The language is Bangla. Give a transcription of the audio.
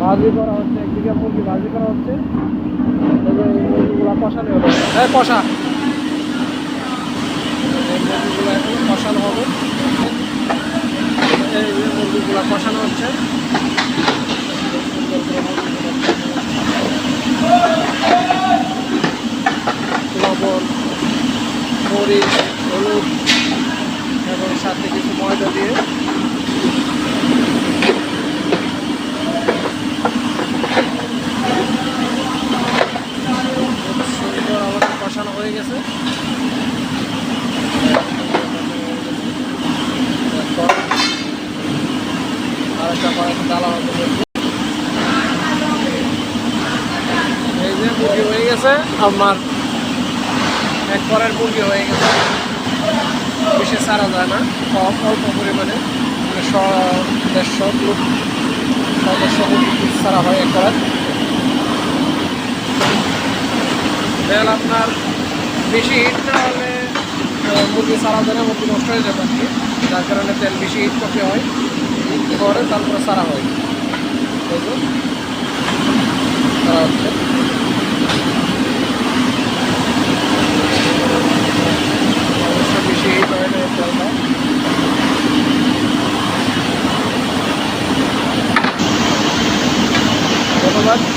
ভাজি করা হচ্ছে একদিকে মুরগি ভাজি করা হচ্ছে। এই মুরগিগুলো কষানো হবে হ্যাঁ কষা। মুরগিগুলো এখন কষানো হবে। এই মুরগিগুলো কষানো হচ্ছে। লবণ মরিচ হলুদ এবং সাথে কিছু ময়দা দিয়ে খুব সুন্দর আমাদের কষানো হয়ে গেছে এরপর আরেকটা কড়াইতে ডালা এই যে মুরগি হয়ে গেছে আমার এক পরের মুরগি হয়ে গেছে। বেশি সারা যায় না, কম, অল্প পরিমাণে। মানে দেড়শো লোক দেড়শো মুরগি সারা হয় এক করার তেল আপনার বেশি হিট না হলে মুরগি সারা না মুরগি নষ্ট হয়ে যাবে আর কি। যার কারণে তেল বেশি হিট করতে হয়। করে তারপরে সারা হয়। সারা ধন্যবাদ।